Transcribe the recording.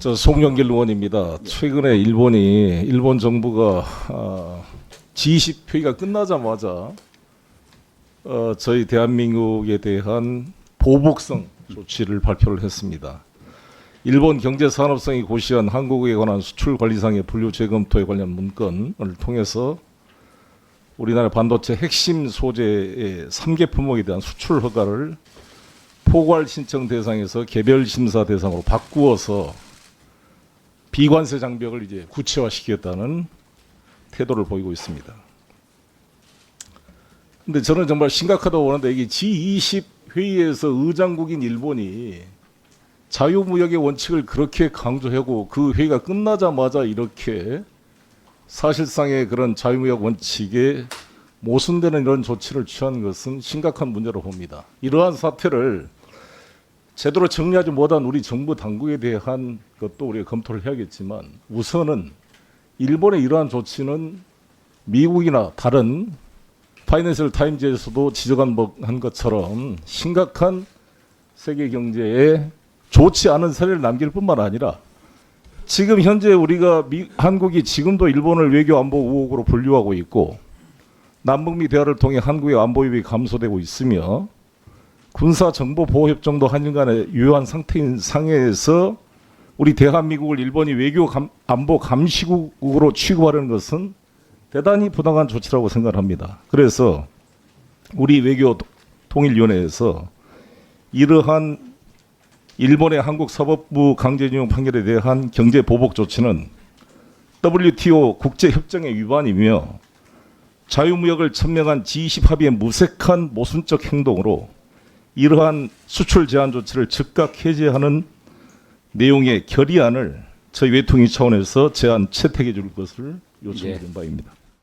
저 송영길 의원입니다. 최근에 일본이 일본 정부가 아, G20 회의가 끝나자마자 어, 저희 대한민국에 대한 보복성 조치를 발표를 했습니다. 일본 경제 산업성이 고시한 한국에 관한 수출 관리상의 분류 재검토에 관련 문건을 통해서 우리나라 반도체 핵심 소재의 3개 품목에 대한 수출 허가를 포괄 신청 대상에서 개별 심사 대상으로 바꾸어서 비관세 장벽을 이제 구체화시키겠다는 태도를 보이고 있습니다. 근데 저는 정말 심각하다고 보는데 이게 G20 회의에서 의장국인 일본이 자유무역의 원칙을 그렇게 강조하고 그 회의가 끝나자마자 이렇게 사실상의 그런 자유무역 원칙에 모순되는 이런 조치를 취한 것은 심각한 문제로 봅니다. 이러한 사태를 제대로 정리하지 못한 우리 정부 당국에 대한 것도 우리가 검토를 해야겠지만 우선은 일본의 이러한 조치는 미국이나 다른 파이낸셜 타임즈에서도 지적한 것처럼 심각한 세계 경제에 좋지 않은 사례를 남길 뿐만 아니라 지금 현재 우리가 미, 한국이 지금도 일본을 외교 안보 우혹으로 분류하고 있고 남북미 대화를 통해 한국의 안보 위협이 감소되고 있으며 군사 정보 보호 협정도 한일 간에 유효한 상태인 상해에서 우리 대한민국을 일본이 외교 감, 안보 감시국으로 취급하려는 것은 대단히 부당한 조치라고 생각합니다. 그래서 우리 외교 통일위원회에서 이러한 일본의 한국 사법부 강제징용 판결에 대한 경제 보복 조치는 WTO 국제 협정의 위반이며 자유무역을 천명한 G20 합의의 무색한 모순적 행동으로 이러한 수출 제한 조치를 즉각 해제하는 내용의 결의안을 저희 외통위 차원에서 제안 채택해 줄 것을 요청드린 바입니다.